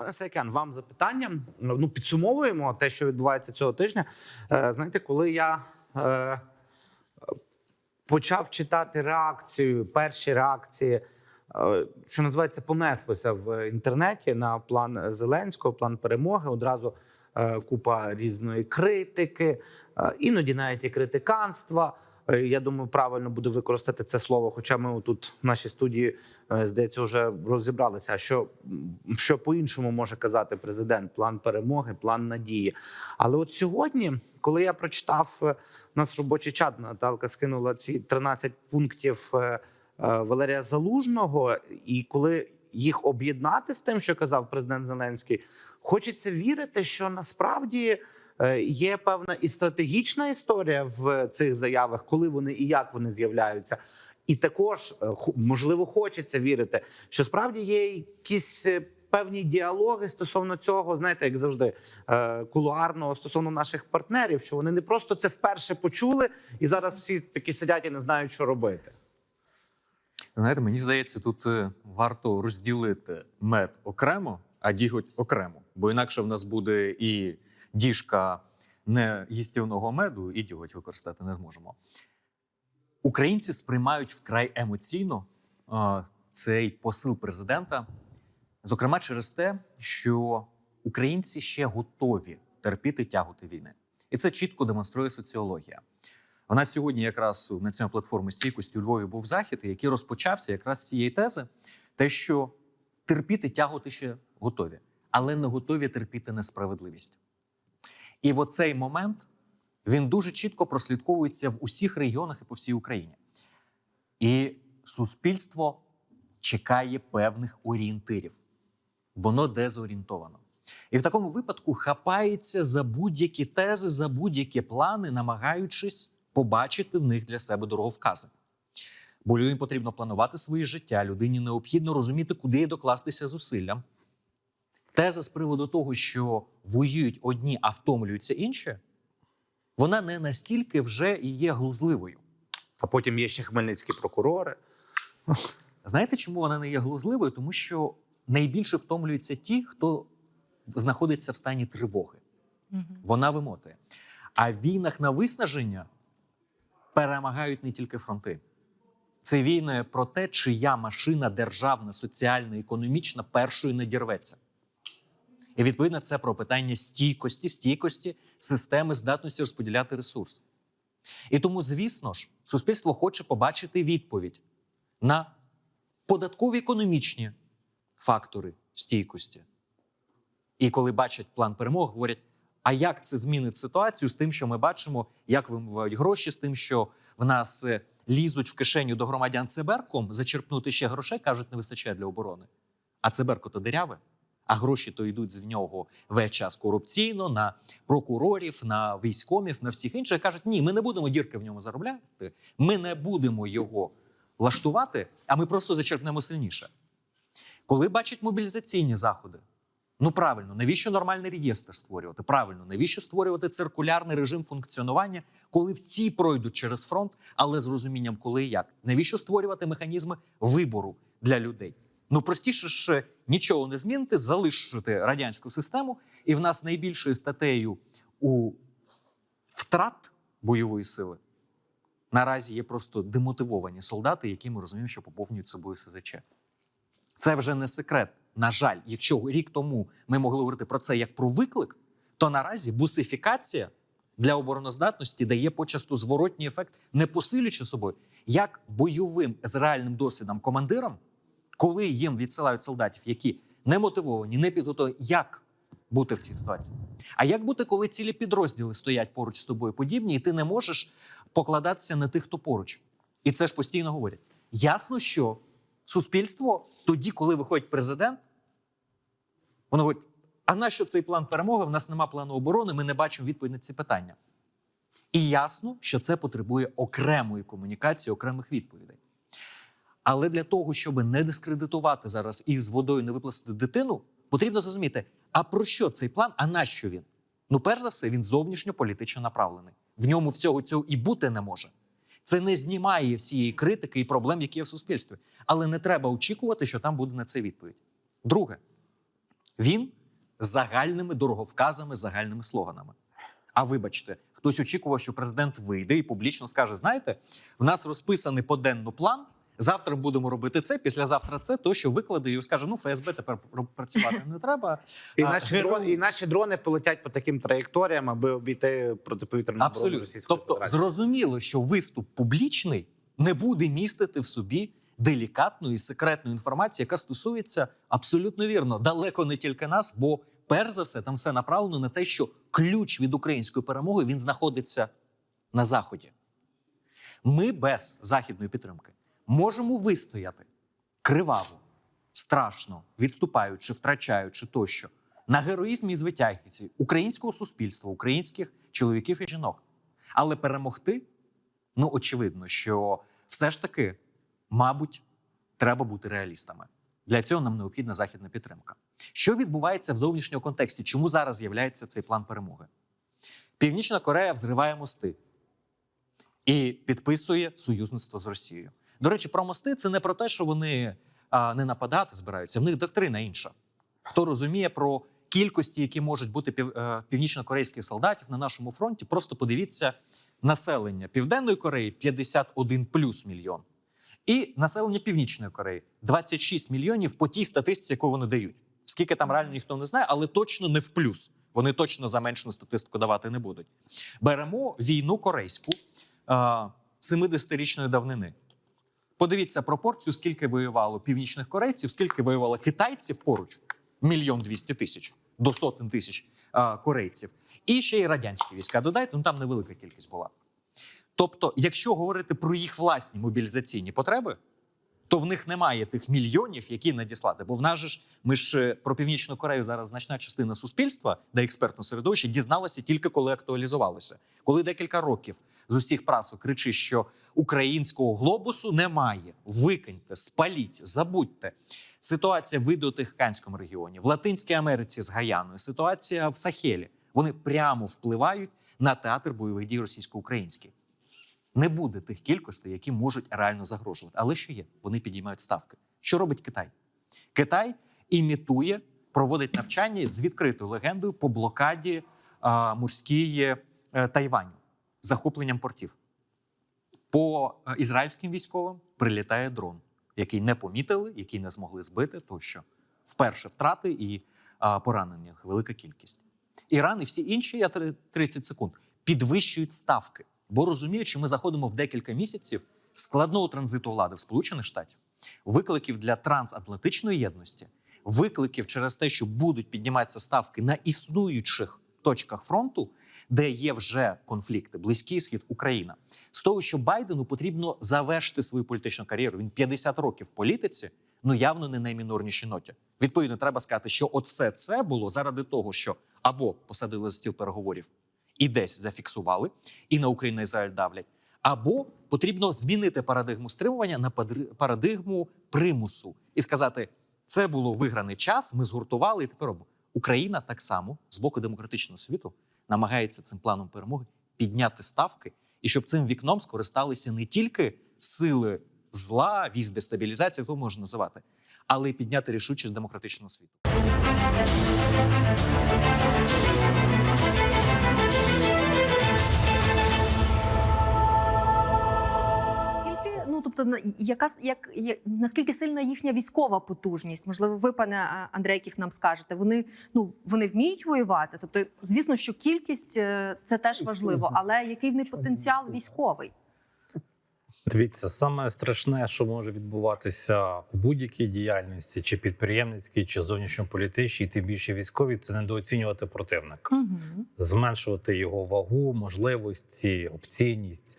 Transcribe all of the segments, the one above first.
Пане Сайкян, вам запитання. Ну, підсумовуємо те, що відбувається цього тижня. Е, Знаєте, коли я е, почав читати реакцію, перші реакції, е, що називається, понеслося в інтернеті на план Зеленського, план перемоги. Одразу купа різної критики, іноді навіть і критиканства. Е, Я думаю, правильно буде використати це слово. Хоча ми тут в нашій студії е, здається вже розібралися, що, що по-іншому може казати президент: план перемоги, план надії. Але от сьогодні, коли я прочитав е, нас робочий чат, Наталка скинула ці 13 пунктів Валерія Залужного, і коли їх об'єднати з тим, що казав президент Зеленський, хочеться вірити, що насправді. Е, Є певна і стратегічна історія в цих заявах, коли вони і як вони з'являються. І також е, можливо хочеться вірити, що справді є якісь е, певні діалоги стосовно цього, знаєте, як завжди, кулуарного стосовно наших партнерів, що вони не просто це вперше почули, і зараз всі такі сидять і не знають, що робити. Знаєте, мені здається, тут варто розділити мед окремо, а діготь окремо. Бо інакше в нас буде і діжка не їстівного меду, і діготь використати не зможемо. Українці сприймають вкрай емоційно цей посил президента, зокрема через те, що українці ще готові терпіти тяготи війни. І це чітко демонструє соціологія. У нас сьогодні якраз на цьому платформі стійкості у Львові був захід, який розпочався якраз з цієї тези, те, що терпіти тяготи ще готові, але не готові терпіти несправедливість. І в оцей момент він дуже чітко прослідковується в усіх регіонах і по всій Україні. І суспільство чекає певних орієнтирів. Воно дезорієнтовано. І в такому випадку хапається за будь-які тези, за будь-які плани, намагаючись побачити в них для себе дороговкази. Бо людині потрібно планувати своє життя, людині необхідно розуміти, куди докластися зусиллям. Теза з приводу того, що воюють одні, а втомлюються інші, вона не настільки вже і є глузливою. А потім є ще хмельницькі прокурори. Знаєте, чому вона не є глузливою? Тому що найбільше втомлюються ті, хто знаходиться в стані тривоги. Вона вимотує. А в війнах на виснаження перемагають не тільки фронти. Це війни про те, чия машина державна, соціальна, економічна першою не дірветься. І відповідно це про питання стійкості, стійкості системи, здатності розподіляти ресурси. І тому, звісно ж, суспільство хоче побачити відповідь на податкові економічні фактори стійкості. І коли бачать план перемоги, говорять: а як це змінить ситуацію з тим, що ми бачимо, як вимивають гроші, з тим, що в нас е, лізуть в кишеню до громадян циберком, зачерпнути ще грошей, кажуть, не вистачає для оборони. А циберко то диряве, а гроші то йдуть з нього весь час корупційно на прокурорів, на військомів, на всіх інших. Кажуть, ні, ми не будемо дірки в ньому заробляти, ми не будемо його лаштувати, а ми просто зачерпнемо сильніше. Коли бачать мобілізаційні заходи, ну правильно, навіщо нормальний реєстр створювати? Правильно, навіщо створювати циркулярний режим функціонування, коли всі пройдуть через фронт, але з розумінням, коли і як? Навіщо створювати механізми вибору для людей? Ну простіше ж нічого не змінити, залишити радянську систему, і в нас найбільшою статтею у втрат бойової сили наразі є просто демотивовані солдати, які ми розуміємо, що поповнюють собою СЗЧ. Це вже не секрет. На жаль, якщо рік тому ми могли говорити про це як про виклик, то наразі бусифікація для обороноздатності дає почасту зворотній ефект, не посилюючи собою, як бойовим з реальним досвідом командирам, коли їм відсилають солдатів, які не мотивовані, не підготовлені, як бути в цій ситуації? А як бути, коли цілі підрозділи стоять поруч з тобою подібні, і ти не можеш покладатися на тих, хто поруч? І це ж постійно говорять. Ясно, що суспільство тоді, коли виходить президент, воно говорить: а нащо цей план перемоги? В нас нема плану оборони, ми не бачимо відповідь на ці питання. І ясно, що це потребує окремої комунікації, окремих відповідей. Але для того, щоб не дискредитувати зараз і з водою не виплесити дитину, потрібно зрозуміти, а про що цей план, а нащо він? Ну, перш за все, він зовнішньополітично направлений. В ньому всього цього і бути не може. Це не знімає всієї критики і проблем, які є в суспільстві. Але не треба очікувати, що там буде на це відповідь. Друге, Він загальними дороговказами, загальними слоганами. А вибачте, хтось очікував, що президент вийде і публічно скаже: знаєте, в нас розписаний поденно план. Завтра будемо робити це, післязавтра це, то що викладе і скаже: ну ФСБ тепер працювати не треба. І А, наші, герої- дрони, і наші дрони полетять по таким траєкторіям, аби обійти протиповітряну оборону Абсолютно. Російської Тобто, Федерації. зрозуміло, що виступ публічний не буде містити в собі делікатної секретної інформації, яка стосується абсолютно вірно, далеко не тільки нас, бо перш за все там все направлено на те, що ключ від української перемоги він знаходиться на заході. Ми без західної підтримки можемо вистояти криваво, страшно, відступаючи, втрачаючи тощо на героїзмі і звитягідці українського суспільства, українських чоловіків і жінок. Але перемогти, ну очевидно, що все ж таки, мабуть, треба бути реалістами. Для цього нам необхідна західна підтримка. Що відбувається в зовнішньому контексті? Чому зараз з'являється цей план перемоги? Північна Корея взриває мости і підписує союзництво з Росією. До речі, про мости це не про те, що вони а, не нападати збираються. В них доктрина інша. Хто розуміє про кількості, які можуть бути пів, е, північно-корейських солдатів на нашому фронті, просто подивіться населення Південної Кореї 51 плюс мільйон. І населення Північної Кореї 26 мільйонів по тій статистиці, яку вони дають. Скільки там реально ніхто не знає, але точно не в плюс. Вони точно заменшену статистику давати не будуть. Беремо війну корейську е, 70-річної давнини. Подивіться пропорцію, скільки воювало північних корейців, скільки воювало китайців поруч мільйон двісті тисяч до сотень тисяч а, корейців. І ще й радянські війська додайте, ну там невелика кількість була. Тобто, якщо говорити про їх власні мобілізаційні потреби, то в них немає тих мільйонів, які надіслати. Бо в нас же ж ми ж е, про північну Корею зараз значна частина суспільства, де експертне середовище, дізналася тільки коли актуалізувалося. Коли декілька років з усіх прасок кричить, що українського глобусу немає. Викиньте, спаліть, забудьте. Ситуація в Індотихоокеанському регіоні, в Латинській Америці з Гаяною, ситуація в Сахелі. Вони прямо впливають на театр бойових дій російсько-український. Не буде тих кількостей, які можуть реально загрожувати. Але що є? Вони підіймають ставки. Що робить Китай? Китай імітує, проводить навчання з відкритою легендою по блокаді а, морській е, Тайваню, захопленням портів. По е, ізраїльським військовим прилітає дрон, який не помітили, який не змогли збити, тощо вперше втрати і а, поранених велика кількість. Іран і всі інші, я три- 30 секунд, підвищують ставки, бо розуміють, що ми заходимо в декілька місяців складного транзиту влади в Сполучених Штатів, викликів для трансатлантичної єдності, викликів через те, що будуть підніматися ставки на існуючих точках фронту, де є вже конфлікти, близький схід, Україна, з того, що Байдену потрібно завершити свою політичну кар'єру. Він 50 років в політиці, ну явно не наймінорнішій ноті. Відповідно, треба сказати, що от все це було заради того, що або посадили за стіл переговорів і десь зафіксували, і на Україну Ізраїль давлять, або потрібно змінити парадигму стримування на парадигму примусу і сказати: це було виграний час, ми згуртували і тепер. Україна так само з боку демократичного світу намагається цим планом перемоги підняти ставки, і щоб цим вікном скористалися не тільки сили зла, віз дестабілізації, хто можна називати, але й підняти рішучість демократичного світу. На- яка як, наскільки сильна їхня військова потужність? Можливо, ви, пане Андрейків, нам скажете. Вони ну вони вміють воювати. Тобто, звісно, що кількість е, це теж важливо, але який в них потенціал військовий? Дивіться, саме страшне, що може відбуватися у будь-якій діяльності, чи підприємницькій, чи зовнішньополітичній, тим більше військовій, це недооцінювати противника, Угу. зменшувати його вагу, можливості, опційність.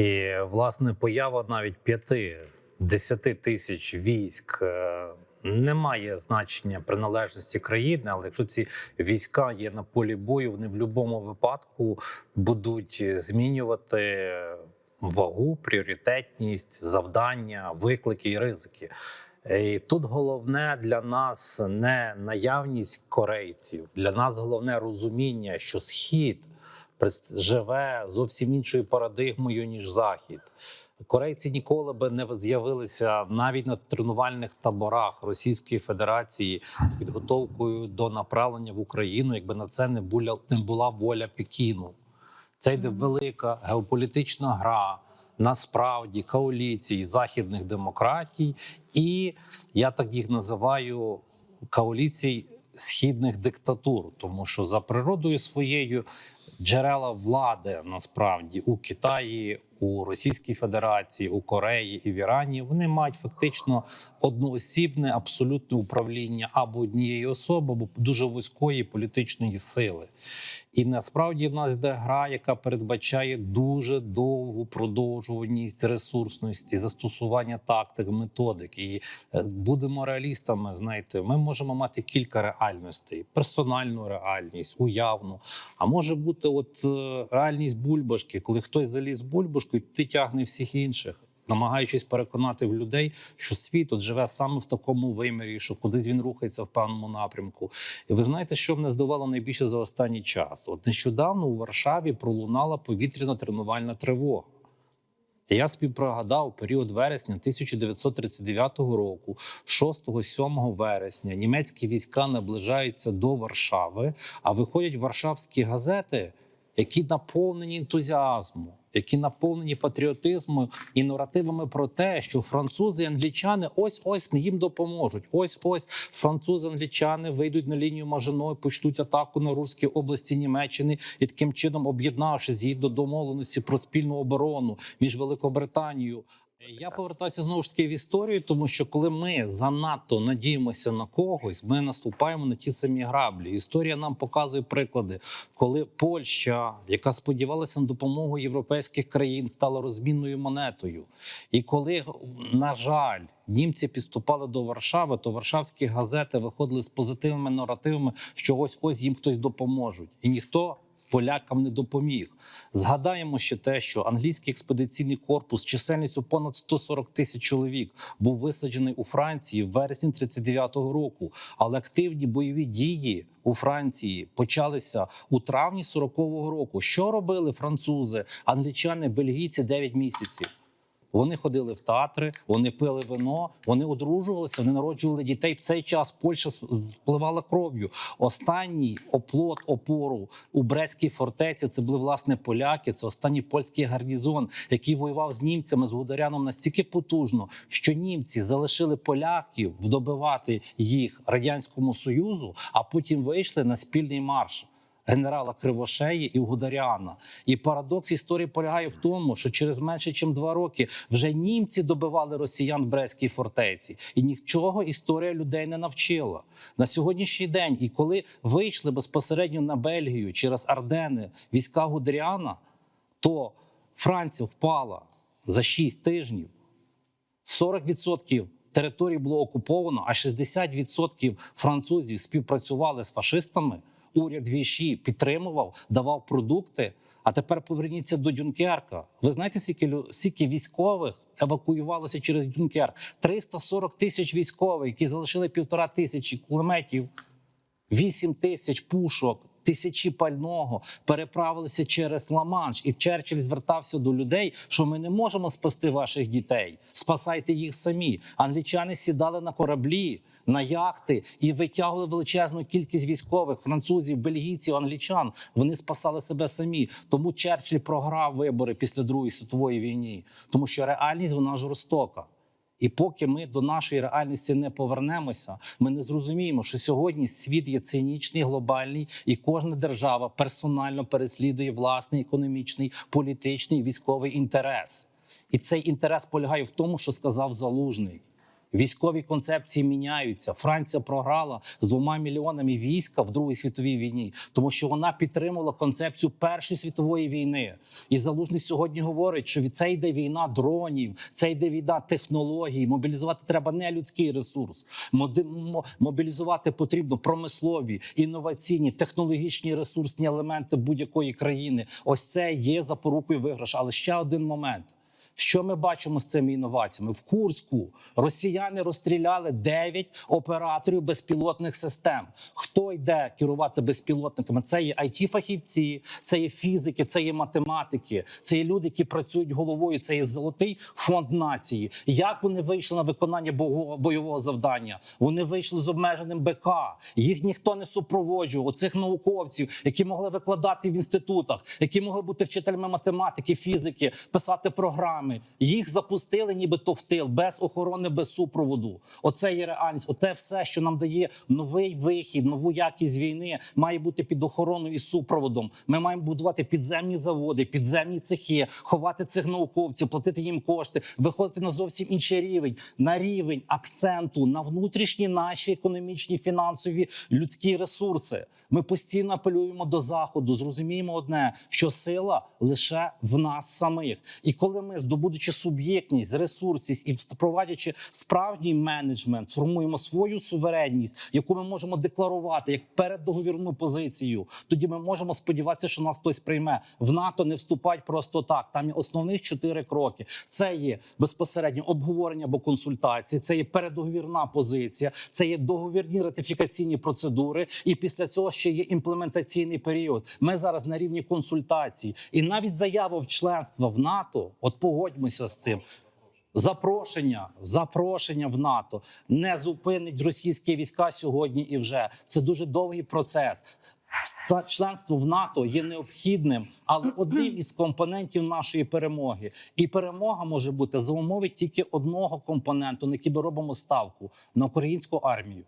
І власне поява навіть п'яти десяти тисяч військ е, не має значення приналежності країни, але якщо ці війська є на полі бою, вони в будь-якому випадку будуть змінювати вагу, пріоритетність, завдання, виклики і ризики. І тут головне для нас не наявність корейців, для нас головне розуміння, що схід живе зовсім іншою парадигмою ніж захід. Корейці ніколи би не з'явилися навіть на тренувальних таборах Російської Федерації з підготовкою до направлення в Україну, якби на це не була, не була воля Пекіну. Це йде велика геополітична гра. Насправді коаліції західних демократій, і я так їх називаю коаліцій східних диктатур, тому що за природою своєю джерела влади насправді у Китаї, у Російській Федерації, у Кореї і в Ірані вони мають фактично одноосібне абсолютне управління або однієї особи, або дуже вузької політичної сили. І насправді в нас йде гра, яка передбачає дуже довгу продовжуваність ресурсності, застосування тактик, методик. І е, будемо реалістами. Знаєте, ми можемо мати кілька реальностей: персональну реальність, уявну. А може бути, от е, реальність бульбашки, коли хтось заліз в бульбашку, і ти тягне всіх інших. Намагаючись переконати в людей, що світ от живе саме в такому вимірі, що кудись він рухається в певному напрямку. І ви знаєте, що мене здивувало найбільше за останній час? От нещодавно у Варшаві пролунала повітряна тренувальна тривога. Я собі пригадав період вересня 1939 року, 6-7 вересня, німецькі війська наближаються до Варшави, а виходять варшавські газети, які наповнені ентузіазму, які наповнені патріотизмом і наративами про те, що французи і англічани ось ось їм допоможуть. Ось ось французи, англічани вийдуть на лінію Мажино, і почнуть атаку на Руські області Німеччини і таким чином, об'єднавшись згідно домовленості про спільну оборону між Великобританією. Я повертаюся знову ж таки в історію, тому що коли ми занадто надіємося на когось, ми наступаємо на ті самі граблі. Історія нам показує приклади, коли Польща, яка сподівалася на допомогу європейських країн, стала розмінною монетою. І коли, на жаль, німці підступали до Варшави, то варшавські газети виходили з позитивними наративами, що ось ось їм хтось допоможуть, і ніхто. Полякам не допоміг. Згадаємо ще те, що англійський експедиційний корпус чисельністю понад 140 тисяч чоловік був висаджений у Франції в вересні 39-го року. Але активні бойові дії у Франції почалися у травні 40-го року. Що робили французи, англічани, бельгійці 9 місяців? Вони ходили в театри, вони пили вино, вони одружувалися, вони народжували дітей. В цей час Польща спливала кров'ю. Останній оплот опору у Брестській фортеці це були власне поляки. Це останній польський гарнізон, який воював з німцями з Гударяном настільки потужно, що німці залишили поляків вдобивати їх радянському союзу, а потім вийшли на спільний марш генерала Кривошеї і Гударяна. І парадокс історії полягає в тому, що через менше ніж два роки вже німці добивали росіян в Брестській фортеці, і нічого історія людей не навчила на сьогоднішній день. І коли вийшли безпосередньо на Бельгію через Ардени війська Гударяна, то Франція впала за 6 тижнів. 40% території було окуповано, а 60% французів співпрацювали з фашистами. Уряд Віші підтримував, давав продукти. А тепер поверніться до Дюнкерка. Ви знаєте, скільки, скільки військових евакуювалося через Дюнкерк? 340 тисяч військових, які залишили півтора тисячі кулеметів, 8 тисяч пушок, тисячі пального переправилися через Ла-Манш. І Черчилль звертався до людей, що ми не можемо спасти ваших дітей. Спасайте їх самі. Англічани сідали на кораблі. На яхти і витягували величезну кількість військових французів, бельгійців, англічан. Вони спасали себе самі. Тому Черчилль програв вибори після Другої світової війни, тому що реальність вона жорстока. І поки ми до нашої реальності не повернемося, ми не зрозуміємо, що сьогодні світ є цинічний, глобальний, і кожна держава персонально переслідує власний економічний, політичний, військовий інтерес. І цей інтерес полягає в тому, що сказав Залужний. Військові концепції міняються. Франція програла з двома мільйонами війська в Другій світовій війні, тому що вона підтримувала концепцію Першої світової війни. І залужний сьогодні говорить, що від це йде війна дронів, це йде війна технологій. Мобілізувати треба не людський ресурс. Мобілізувати потрібно промислові, інноваційні, технологічні ресурсні елементи будь-якої країни. Ось це є запорукою виграшу. Але ще один момент. Що ми бачимо з цими інноваціями? В Курську росіяни розстріляли 9 операторів безпілотних систем. Хто йде керувати безпілотниками? Це є it фахівці це є фізики, це є математики, це є люди, які працюють головою. Це є золотий фонд нації. Як вони вийшли на виконання бойового завдання? Вони вийшли з обмеженим БК. Їх ніхто не супроводжував. Оцих науковців, які могли викладати в інститутах, які могли бути вчителями математики, фізики, писати програми. Їх запустили, нібито в тил, без охорони, без супроводу. Оце є реальність. Оте все, що нам дає новий вихід, нову якість війни, має бути під охороною і супроводом. Ми маємо будувати підземні заводи, підземні цехи, ховати цих науковців, платити їм кошти, виходити на зовсім інший рівень, на рівень акценту на внутрішні наші економічні, фінансові, людські ресурси. Ми постійно апелюємо до заходу. Зрозуміємо одне, що сила лише в нас самих. І коли ми, здобудучи суб'єктність, ресурсність і впроваджуючи справжній менеджмент, формуємо свою суверенність, яку ми можемо декларувати як переддоговірну позицію, тоді ми можемо сподіватися, що нас хтось прийме. В НАТО не вступать просто так. Там є основних чотири кроки. Це є безпосередньо обговорення або консультації, це є передоговірна позиція, це є договірні ратифікаційні процедури. І після цього ще є імплементаційний період. Ми зараз на рівні консультацій, і навіть заява в членство в НАТО. От погодьмося з цим. Запрошення, запрошення в НАТО не зупинить російські війська сьогодні і вже це дуже довгий процес. Членство в НАТО є необхідним, але одним із компонентів нашої перемоги. І перемога може бути за умови тільки одного компоненту, на який ми робимо ставку на українську армію.